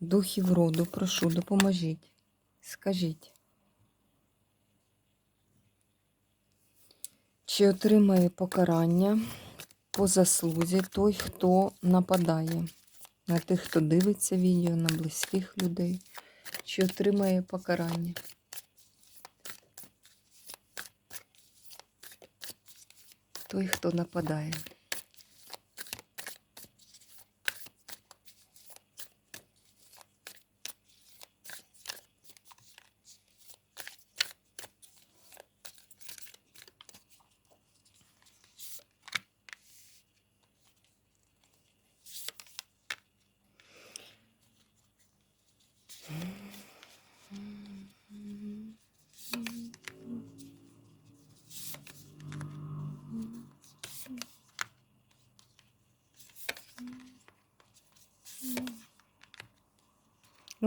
духів роду, прошу, допоможіть. Скажіть, чи отримає покарання по заслузі той, хто нападає на тих, хто дивиться відео, на близьких людей, чи отримає покарання? Той, хто нападає.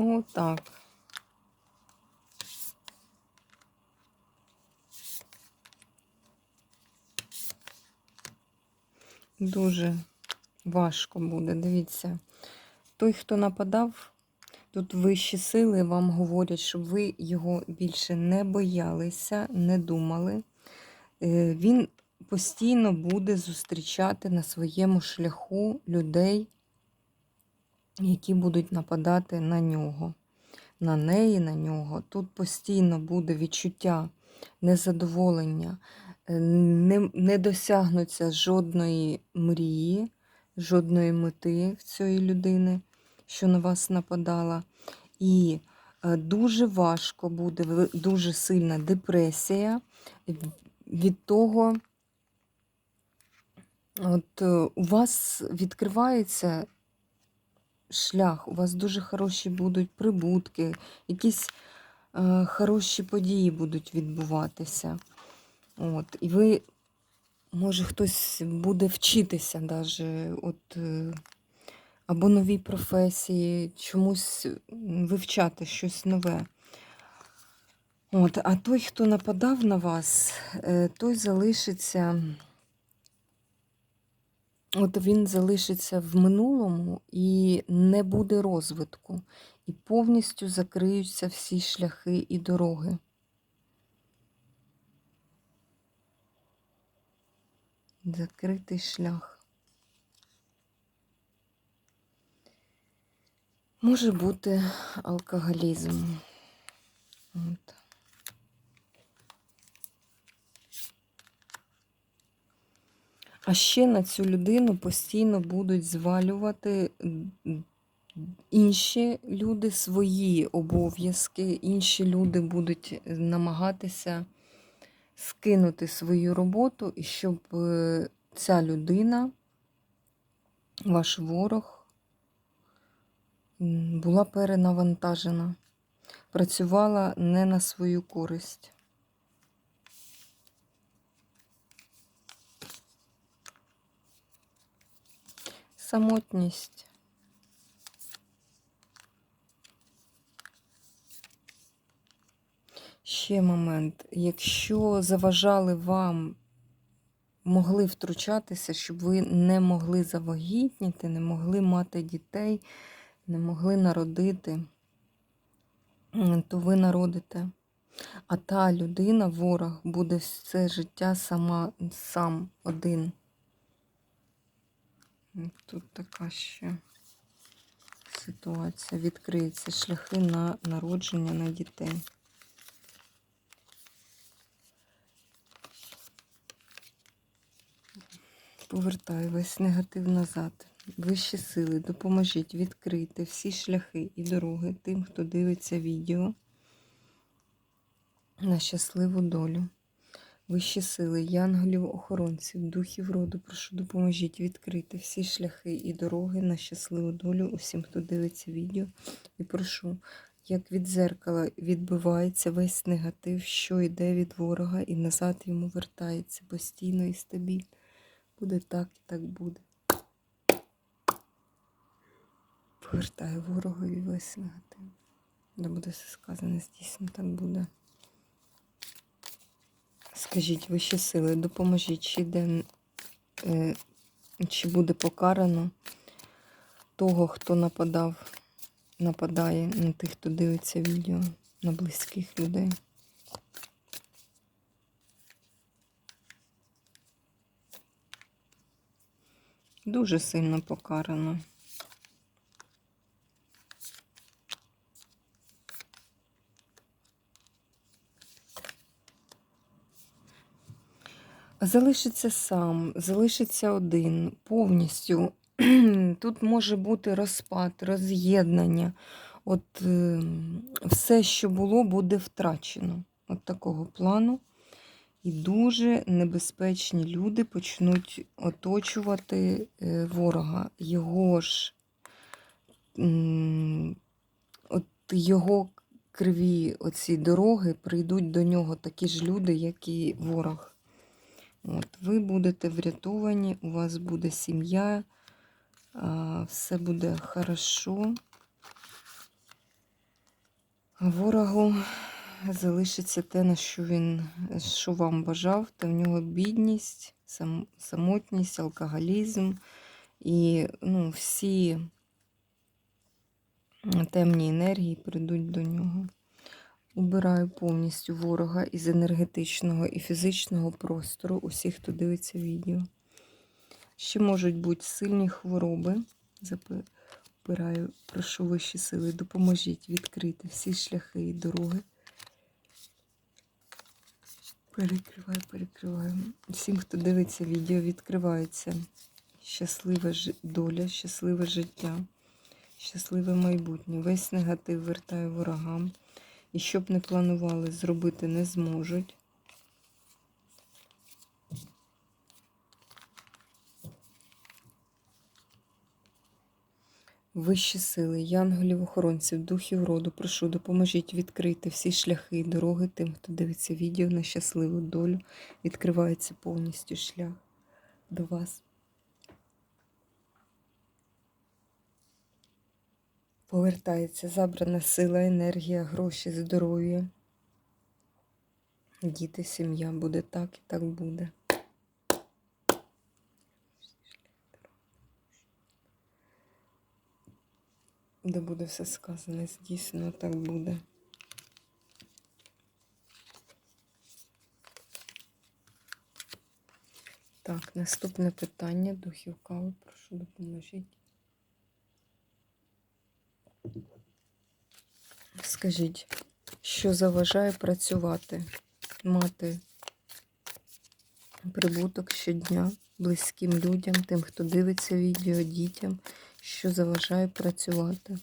Ну, так. Дуже важко буде. Дивіться, той, хто нападав, тут вищі сили вам говорять, щоб ви його більше не боялися, не думали. Е, Він постійно буде зустрічати на своєму шляху людей, які будуть нападати на нього, на неї, на нього. Тут постійно буде відчуття незадоволення, е, не, не досягнуться жодної мрії, жодної мети в цієї людини, що на вас нападала. І е, дуже важко буде, дуже сильна депресія від того, от е, у вас відкривається шлях, у вас дуже хороші будуть прибутки, якісь е, хороші події будуть відбуватися. От, і ви, може, хтось буде вчитися даже, от, е, або новій професії, чомусь вивчати щось нове. От, а той, хто нападав на вас, е, той залишиться. От він залишиться в минулому і не буде розвитку, і повністю закриються всі шляхи і дороги. Закритий шлях. Може бути алкоголізм. От. А ще на цю людину постійно будуть звалювати інші люди свої обов'язки, інші люди будуть намагатися скинути свою роботу, і щоб е, ця людина, ваш ворог, була перенавантажена, працювала не на свою користь. Самотність. Ще момент. Якщо заважали вам, могли втручатися, щоб ви не могли завагітніти, не могли мати дітей, не могли народити, то ви народите. А та людина, ворог, буде все життя сама, сам один. Тут така ще ситуація. Відкриються шляхи на народження на дітей. Повертаю весь негатив назад. Вищі сили, допоможіть відкрити всі шляхи і дороги тим, хто дивиться відео на щасливу долю. Вищі сили, янголів, охоронців, духів роду, прошу допоможіть відкрити всі шляхи і дороги на щасливу долю усім, хто дивиться відео. І прошу як від зеркала відбивається весь негатив, що йде від ворога, і назад йому вертається постійно і стабільно. Буде так і так буде. Повертає ворогові весь негатив. Де буде все сказане, дійсно так буде. Скажіть, вищі сили, допоможіть, чи йде, е, чи буде покарано того, хто нападав, нападає на тих, хто дивиться відео, на близьких людей. Дуже сильно покарано. Залишиться сам, залишиться один повністю. Тут може бути розпад, роз'єднання. От е, все, що було, буде втрачено. От такого плану. І дуже небезпечні люди почнуть оточувати е, ворога. Його ж от його криві оці дороги прийдуть до нього такі ж люди, як і ворог. От, ви будете врятовані, у вас буде сім'я, все буде хорошо. Ворогу залишиться те, на що він що вам бажав, та в нього бідність, сам, самотність, алкоголізм і ну, всі темні енергії прийдуть до нього. Убираю повністю ворога із енергетичного і фізичного простору усіх, хто дивиться відео. Ще можуть бути сильні хвороби. Забираю, прошу вищі сили, допоможіть відкрити всі шляхи і дороги. Перекриваю, перекриваю. Всім, хто дивиться відео, відкривається щаслива доля, щасливе життя, щасливе майбутнє. Весь негатив вертаю ворогам. І щоб не планували, зробити не зможуть. Вищі сили, янголів, охоронців, духів роду, прошу, допоможіть відкрити всі шляхи і дороги тим, хто дивиться відео на щасливу долю. Відкривається повністю шлях до вас. Повертається забрана сила, енергія, гроші, здоров'я. Діти, сім'я буде так і так буде. Де буде все сказане, здійснено так буде. Так, наступне питання. Духів кави, прошу допоможіть. Скажіть, що заважає працювати, мати прибуток щодня близьким людям, тим, хто дивиться відео, дітям, що заважає працювати?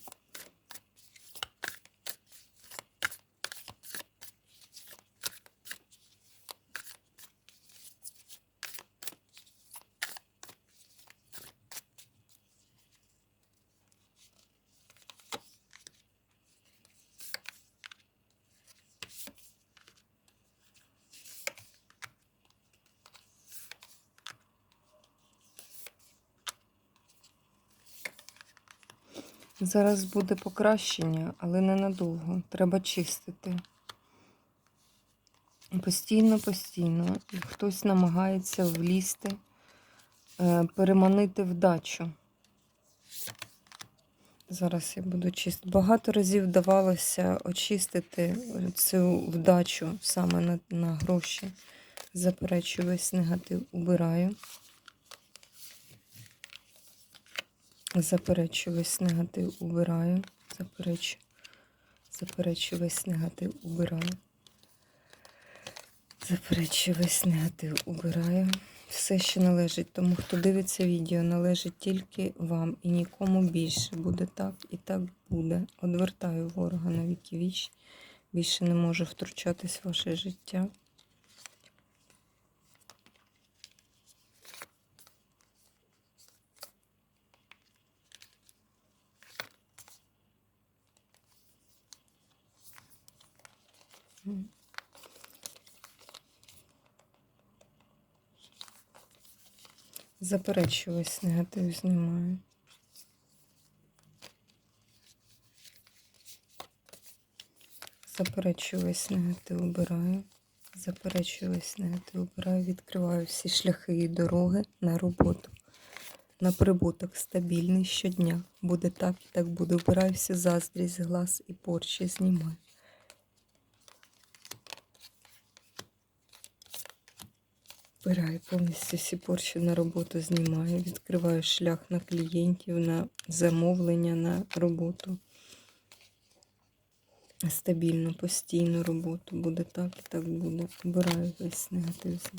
Зараз буде покращення, але ненадовго. Треба чистити. Постійно, постійно. Хтось намагається влізти, е, переманити вдачу. Зараз я буду чистити. Багато разів вдавалося очистити цю вдачу саме на, на гроші. Заперечую весь негатив, убираю. Заперечу весь негатив, убираю. Заперечу. Заперечу весь негатив, убираю. Заперечу весь негатив, убираю. Все, що належить тому, хто дивиться відео, належить тільки вам і нікому більше. Буде так і так буде. Одвертаю ворога на віки віч. Більше не можу втручатись в ваше життя. Заперечую весь негатив знімаю. Заперечую весь негатив обираю. Заперечую весь негатив обираю. Відкриваю всі шляхи і дороги на роботу. На прибуток стабільний щодня. Буде так і так буде. Обираю всі заздрість, глаз і порчі знімаю. Вбираю повністю всі порчі на роботу знімаю. Відкриваю шлях на клієнтів, на замовлення, на роботу. Стабільно, постійну роботу. Буде так і так буде. Обираю весь негатив.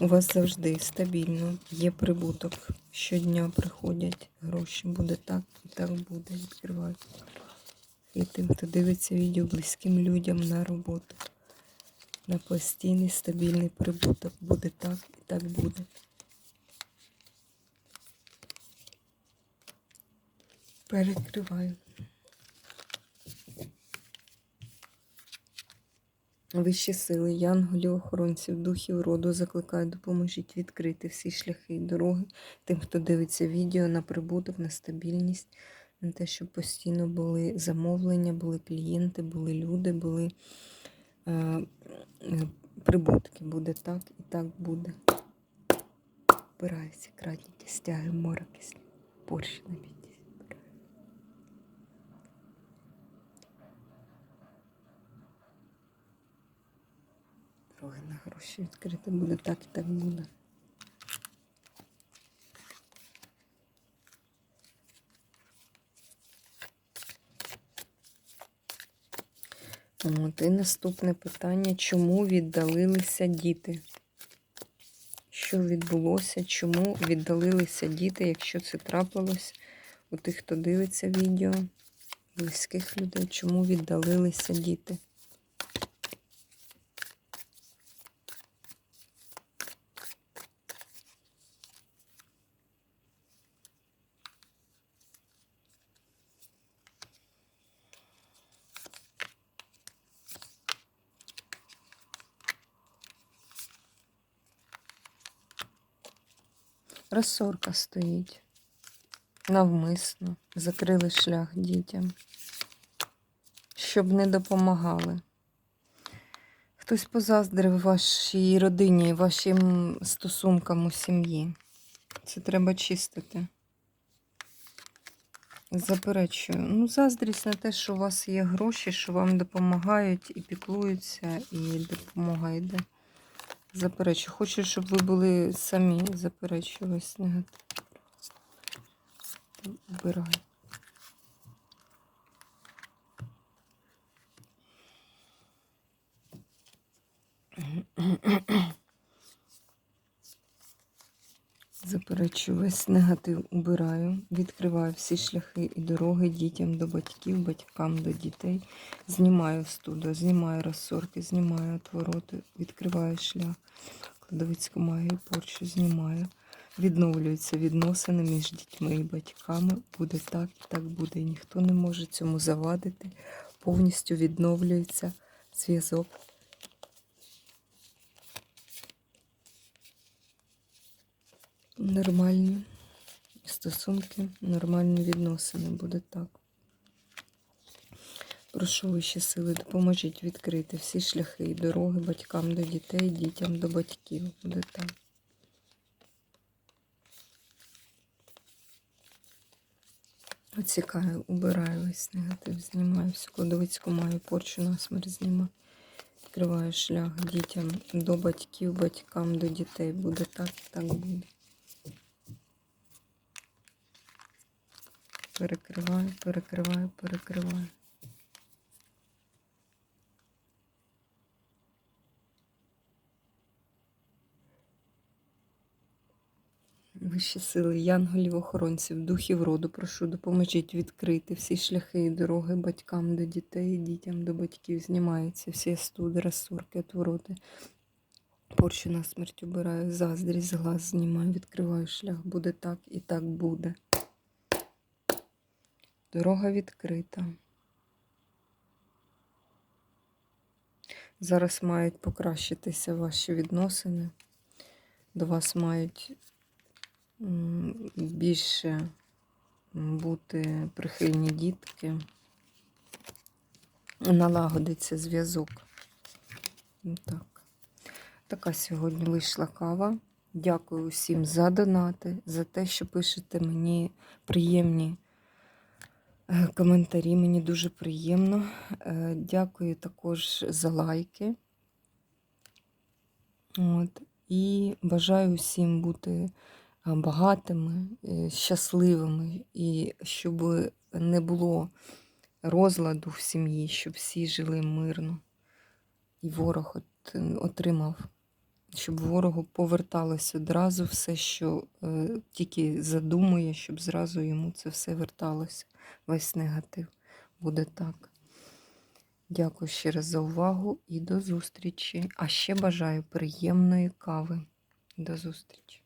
У вас завжди стабільно, є прибуток. Щодня приходять гроші. Буде так і так буде. Відкриваю. І тим, хто дивиться відео близьким людям на роботу. На постійний стабільний прибуток. Буде так і так буде. Перекриваю. Вищі сили, янголів, охоронців, духів роду закликаю, допоможіть відкрити всі шляхи і дороги тим, хто дивиться відео на прибуток, на стабільність, на те, щоб постійно були замовлення, були клієнти, були люди, були е, е, прибутки. Буде так і так буде. Вбираюся, крадники, стяги, мороки, порші на біді. Дороги на гроші відкрити буде так і так буде. От, і наступне питання: чому віддалилися діти? Що відбулося? Чому віддалилися діти, якщо це трапилось у тих, хто дивиться відео, близьких людей, чому віддалилися діти? Розсорка стоїть. Навмисно закрили шлях дітям, щоб не допомагали. Хтось позаздрив вашій родині, вашим стосункам у сім'ї. Це треба чистити. Заперечую. Ну, заздрість на те, що у вас є гроші, що вам допомагають і піклуються, і допомога йде. Заперечую. Хочу, щоб ви були самі. Заперечую весь негатив. Вбираю. Заперечую весь негатив убираю, відкриваю всі шляхи і дороги дітям до батьків, батькам до дітей. Знімаю студо, знімаю розсорки, знімаю отвороти, відкриваю шлях, кладовицьку магію, порчу знімаю. Відновлюються відносини між дітьми і батьками. Буде так і так буде. Ніхто не може цьому завадити. Повністю відновлюється зв'язок. Нормальні стосунки, нормальні відносини. Буде так. Прошу вищі сили, допоможіть відкрити всі шляхи і дороги батькам до дітей, дітям до батьків. Буде так. Оцікаю, убираю весь негатив, знімаю всю кладовицьку маю, порчу насмерть знімаю. Відкриваю шлях дітям до батьків, батькам до дітей. Буде так так буде. Перекриваю, перекриваю, перекриваю. Вищі сили, янголів, охоронців, духів роду, прошу, допоможіть відкрити всі шляхи і дороги батькам до дітей, дітям до батьків. Знімаються всі студи, розсорки, отвороти. Порчу на смерть убираю, заздрість, глаз знімаю, відкриваю шлях. Буде так і так буде. Дорога відкрита. Зараз мають покращитися ваші відносини. До вас мають більше бути прихильні дітки. Налагодиться зв'язок. Ну, Так. Така сьогодні вийшла кава. Дякую усім за донати, за те, що пишете мені приємні коментарі. Мені дуже приємно. Е, Дякую також за лайки. От. І бажаю всім бути е, багатими, е, щасливими, і щоб не було розладу в сім'ї, щоб всі жили мирно. І ворог от, отримав, щоб ворогу поверталося одразу все, що е, тільки задумує, щоб зразу йому це все верталося. Весь негатив буде так. Дякую ще раз за увагу і до зустрічі. А ще бажаю приємної кави. До зустрічі.